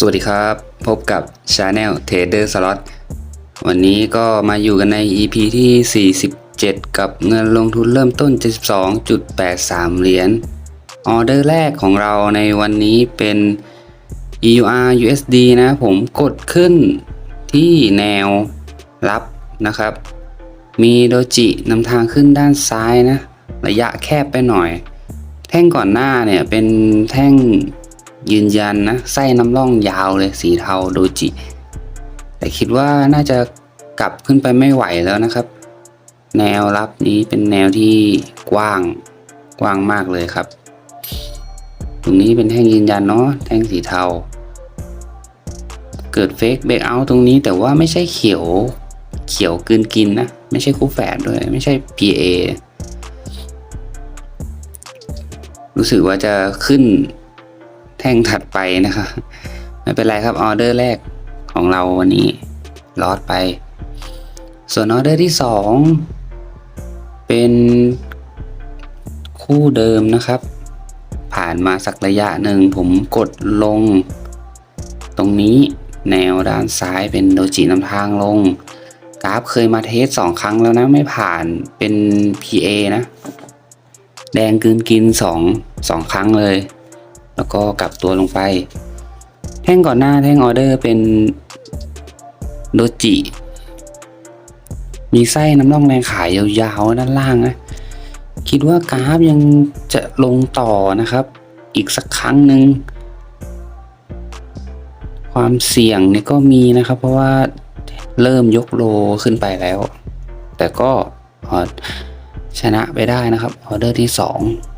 สวัสดีครับ พบกับ Channel Trader Slot วันนี้ก็มาอยู่กันใน EP ที่ 47 กับเงินลงทุนเริ่มต้น 72.83 เหรียญออเดอร์แรกของเราในวันนี้เป็น EUR USD นะผมกดขึ้นที่แนวรับนะครับ มีโดจินำทางขึ้นด้านซ้ายนะ ระยะแคบไปหน่อย แท่งก่อนหน้าเนี่ยเป็นแท่ง ยืนยันนะไส้น้ำร่องยาวเลยสีเทาโดจิ แต่คิดว่าน่าจะกลับขึ้นไปไม่ไหวแล้วนะครับ แนวรับนี้เป็นแนวที่กว้างกว้างมากเลยครับ ตรงนี้เป็นแท่งยืนยันเนาะแท่งสีเทา เกิดเฟกเบรกเอาตรงนี้แต่ว่าไม่ใช่เขียวเขียวกืนกินนะ ไม่ใช่คู่แฝดด้วย ไม่ใช่ PA รู้สึกว่าจะขึ้น แท่งถัดไปนะครับ ไม่เป็นไรครับออเดอร์แรกของเราวันนี้ลอดไป ส่วนออเดอร์ที่ 2 เป็นคู่เดิมนะครับ ผ่านมาสักระยะหนึ่งผมกดลง ตรงนี้แนวด้านซ้ายเป็นโดจินำทางลง กราฟเคยมาเทสสองครั้งแล้วนะ ไม่ผ่านเป็น PA นะ แดงกืนกินสองสองครั้งเลย แล้วก็กลับตัวลงไป แท่งก่อนหน้าแท่งออเดอร์เป็นโดจิ มีไส้น้ำร่องแรงขายยาวๆด้านล่างนะ คิดว่ากราฟยังจะลงต่อนะครับ อีกสักครั้งหนึ่งความเสี่ยงนี่ก็มีนะครับ เพราะว่าเริ่มยกโลขึ้นไปแล้ว แต่ก็อ่อชนะไปได้นะครับออเดอร์ที่ 2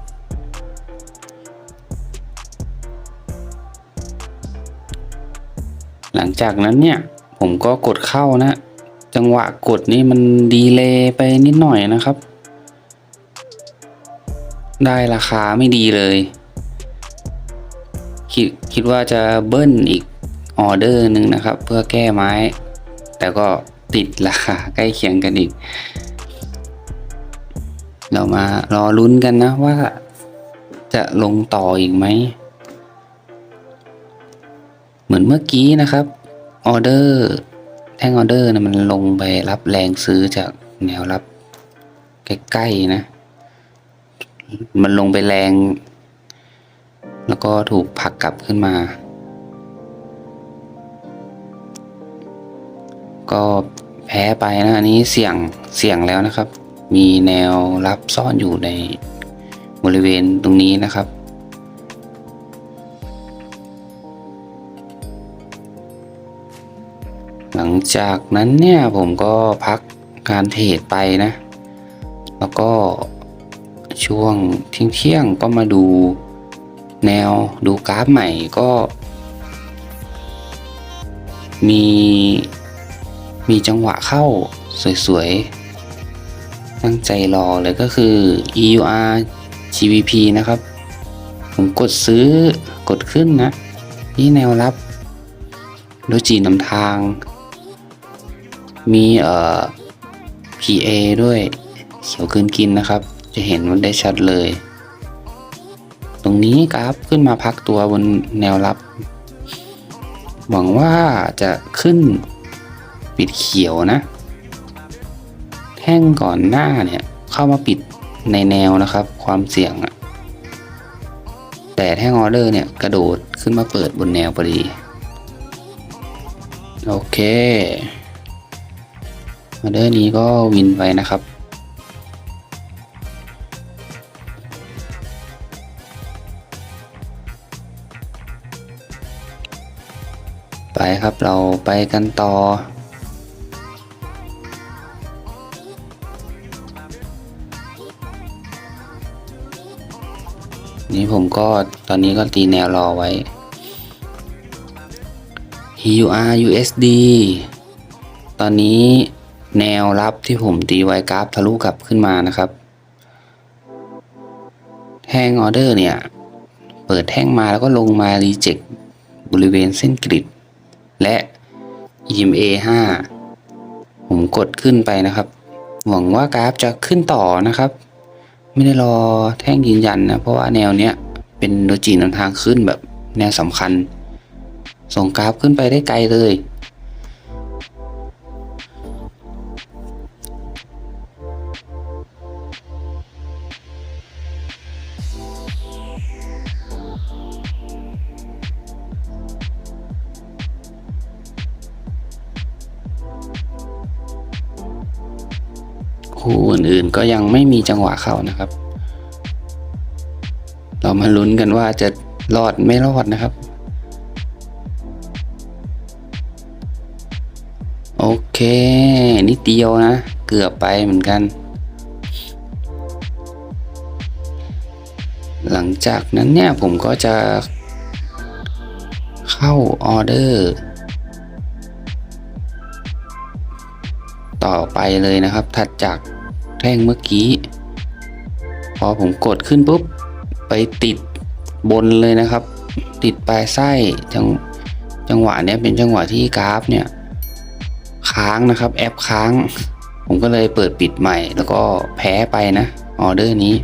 หลังจากนั้นเนี่ยผมก็กดเข้านะ จังหวะกดนี่มันดีเลย์ไปนิดหน่อยนะครับ ได้ราคาไม่ดีเลยคิดคิดว่าจะเบิ้ลอีกออเดอร์หนึ่งนะครับ เพื่อแก้ไม้ แต่ก็ติดราคาใกล้เคียงกันอีก เรามารอลุ้นกันนะว่าจะลงต่ออีกไหม เหมือนเมื่อกี้นะครับออเดอร์แท่งออเดอร์นะมันลงไปรับแรงซื้อจากแนวรับใกล้ๆนะ มันลงไปแรง แล้วก็ถูกผลักกลับขึ้นมา ก็แพ้ไปนะอันนี้เสี่ยงเสี่ยงแล้วนะครับ มีแนวรับซ่อนอยู่ในบริเวณตรงนี้นะครับ งจากนั้นเนี่ยผมก็พักการเทรดไปนะ แล้วก็ช่วงเที่ยงเที่ยงก็มาดูแนวดูกราฟใหม่ก็ มีมีจังหวะเข้าสวยๆ ตั้งใจรอเลยก็คือ EUR GBP นะครับ ผมกดซื้อกดขึ้นนะที่แนวรับโดจีนำทาง มีเอ่อ PA ด้วยเขียวคืนกินนะครับ จะเห็นมันได้ชัดเลย ตรงนี้กราฟขึ้นมาพักตัวบนแนวรับ หวังว่าจะขึ้นปิดเขียวนะ แท่งก่อนหน้าเนี่ยเข้ามาปิดในแนวนะครับ ความเสี่ยงอะแต่แท่งออเดอร์เนี่ยกระโดดขึ้นมาเปิดบนแนวพอดี โอเค ออเดอร์นี้ก็วินไปนะครับ ไปครับเราไปกันต่อนี่ผมก็ตอนนี้ก็ตีแนวรอไว้ EUR USD ตอนนี้ แนวรับที่ผมตีไว้กราฟทะลุกลับขึ้นมานะครับแท่งออเดอร์เนี่ย เปิดแท่งมาแล้วก็ลงมารีเจ็คบริเวณเส้นกริด และ EMA 5 ผมกดขึ้นไปนะครับ หวังว่ากราฟจะขึ้นต่อนะครับ ไม่ได้รอแท่งยืนยันนะ เพราะว่าแนวเนี้ยเป็นโดจีนำทางขึ้นแบบแนวสำคัญ ส่งกราฟขึ้นไปได้ไกลเลย คู่อื่นๆก็ยังไม่มีจังหวะเข้านะครับ เรามาลุ้นกันว่าจะรอดไม่รอดนะครับ โอเค นิดเดียวนะ เกือบไปเหมือนกัน หลังจากนั้นเนี่ยผมก็จะเข้าออเดอร์ ต่อไปเลยนะครับ ถัดจากแท่งเมื่อกี้ พอผมกดขึ้นปุ๊บ ไปติดบนเลยนะครับ ติดปลายไส้จังจังหวะเนี้ยเป็นจังหวะที่กราฟเนี่ย ค้างนะครับแอปค้าง ผมก็เลยเปิดปิดใหม่ แล้วก็แพ้ไปนะออเดอร์นี้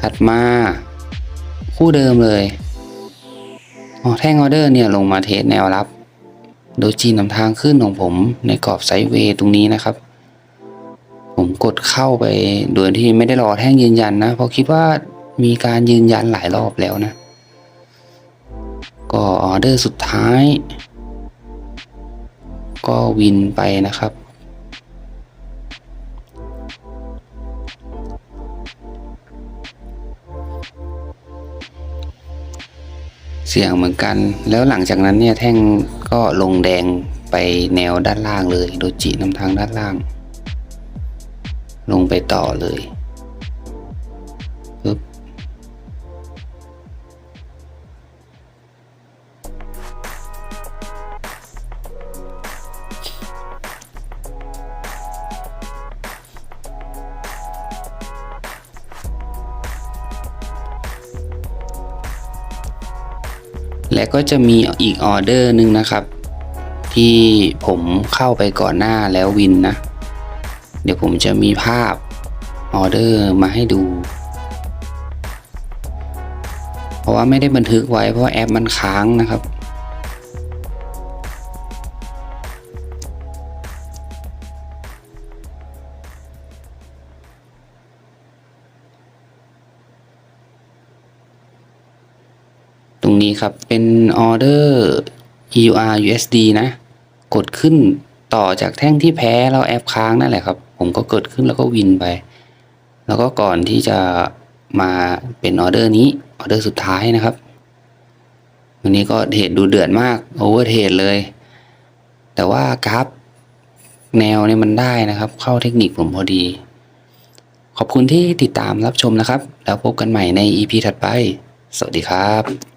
ถัดมาคู่เดิมเลยอ๋อแท่งออเดอร์เนี่ยลงมาเทสแนวรับ โดยจีนนำทางขึ้นของผมในกรอบไซด์เวย์ตรงนี้นะครับ ผมกดเข้าไปโดยที่ไม่ได้รอแท่งยืนยันนะ เพราะคิดว่ามีการยืนยันหลายรอบแล้วนะ ก็ออเดอร์สุดท้าย ก็วินไปนะครับ เสี่ยงเหมือนกัน แล้วหลังจากนั้นเนี่ยแท่งก็ลงแดงไปแนวด้านล่างเลย โดจินำทางด้านล่าง ลงไปต่อเลย และก็จะมีอีกออเดอร์หนึ่งนะครับ ที่ผมเข้าไปก่อนหน้าแล้ววินนะ เดี๋ยวผมจะมีภาพออเดอร์มาให้ดู เพราะว่าไม่ได้บันทึกไว้เพราะาแอปมันค้างนะครับ ครับ เป็นออเดอร์ EUR USD นะ กดขึ้นต่อจากแท่งที่แพ้แล้วแอปค้างนั่นแหละครับ ผมก็กดขึ้นแล้วก็วินไป แล้วก็ก่อนที่จะมาเป็นออเดอร์นี้ออเดอร์สุดท้ายนะครับ วันนี้ก็เทรดดูเดือดมากโอเวอร์เทรดเลย แต่ว่ากราฟแนวเนี่ยมันได้นะครับ เข้าเทคนิคผมพอดี ขอบคุณที่ติดตามรับชมนะครับ แล้วพบกันใหม่ใน EP ถัดไป สวัสดีครับ